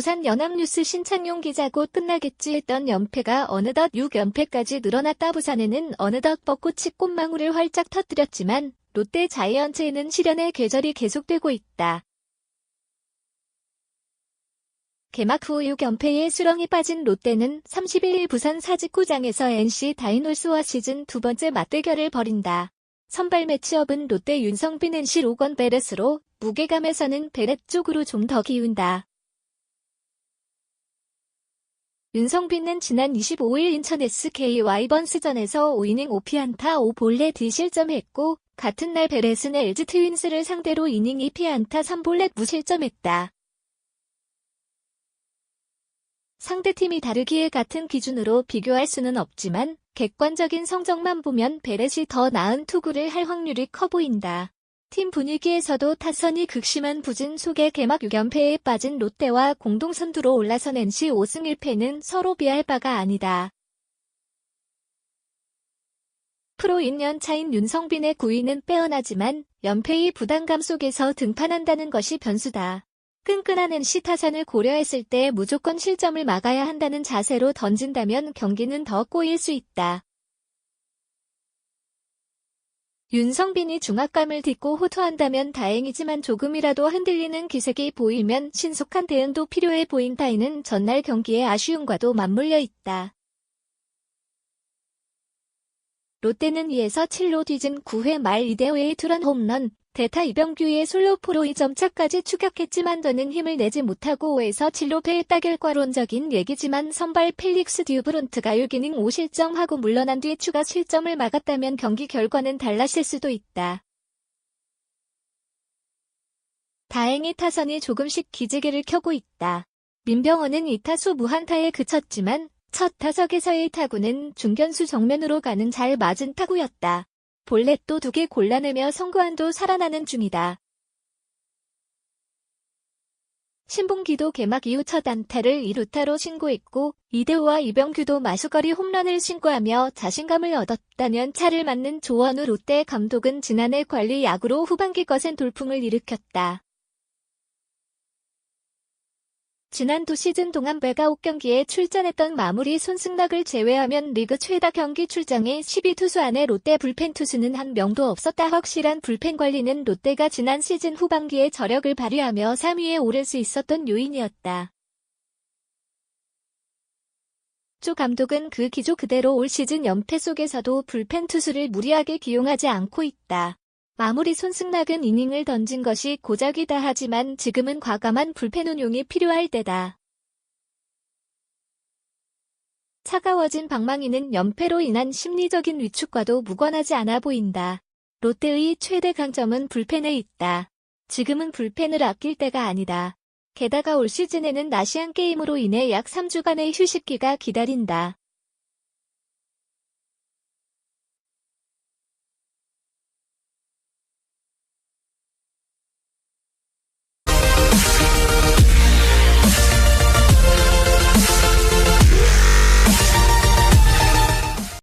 부산 연합뉴스 신창용 기자고 끝나겠지 했던 연패가 어느덧 6연패까지 늘어났다 부산에는 어느덧 벚꽃이 꽃망울을 활짝 터뜨렸지만 롯데 자이언츠에는 시련의 계절이 계속되고 있다. 개막 후 6연패에 수렁이 빠진 롯데는 31일 부산 사직구장에서 NC 다이노스와 시즌 두 번째 맞대결을 벌인다. 선발 매치업은 롯데 윤성빈 NC 로건 베렛으로 무게감에서는 베렛 쪽으로 좀 더 기운다. 윤성빈은 지난 25일 인천 SK 와이번스전에서 5이닝 5피안타 5볼넷 2실점했고 같은 날 베렛은 LG 트윈스를 상대로 이닝 2피안타 3볼넷 무실점했다. 상대팀이 다르기에 같은 기준으로 비교할 수는 없지만 객관적인 성적만 보면 베렛이 더 나은 투구를 할 확률이 커 보인다. 팀 분위기에서도 타선이 극심한 부진 속에 개막 6연패에 빠진 롯데와 공동 선두로 올라선 NC 5승 1패는 서로 비할 바가 아니다. 프로 2년 차인 윤성빈의 9위는 빼어나지만 연패의 부담감 속에서 등판한다는 것이 변수다. 끈끈한 NC 타선을 고려했을 때 무조건 실점을 막아야 한다는 자세로 던진다면 경기는 더 꼬일 수 있다. 윤성빈이 중압감을 딛고 호투한다면 다행이지만 조금이라도 흔들리는 기색이 보이면 신속한 대응도 필요해 보인다이는 전날 경기의 아쉬움과도 맞물려 있다. 롯데는 2에서 7로 뒤진 9회 말 이대호의 투런 홈런, 대타 이병규의 솔로포로 2점차까지 추격했지만 더는 힘을 내지 못하고 5에서 7로 패했다 결과론적인 얘기지만 선발 펠릭스 듀브론트가 6이닝 5실점하고 물러난 뒤 추가 실점을 막았다면 경기 결과는 달랐을 수도 있다. 다행히 타선이 조금씩 기지개를 켜고 있다. 민병헌은 2타수 무한타에 그쳤지만 첫 타석에서의 타구는 중견수 정면으로 가는 잘 맞은 타구였다. 볼넷도 두 개 골라내며 성구안도 살아나는 중이다. 신봉기도 개막 이후 첫 안타를 2루타로 신고했고 이대호와 이병규도 마수거리 홈런을 신고하며 자신감을 얻었다면 차를 맞는 조원우 롯데 감독은 지난해 관리 야구로 후반기 거센 돌풍을 일으켰다. 지난 두 시즌 동안 배가옥 경기에 출전했던 마무리 손승락을 제외하면 리그 최다 경기 출장에 12투수 안에 롯데 불펜 투수는 한 명도 없었다. 확실한 불펜 관리는 롯데가 지난 시즌 후반기에 저력을 발휘하며 3위에 오를 수 있었던 요인이었다. 조 감독은 그 기조 그대로 올 시즌 연패 속에서도 불펜 투수를 무리하게 기용하지 않고 있다. 마무리 손승락은 이닝을 던진 것이 고작이다 하지만 지금은 과감한 불펜 운용이 필요할 때다. 차가워진 방망이는 연패로 인한 심리적인 위축과도 무관하지 않아 보인다. 롯데의 최대 강점은 불펜에 있다. 지금은 불펜을 아낄 때가 아니다. 게다가 올 시즌에는 아시안 게임으로 인해 약 3주간의 휴식기가 기다린다.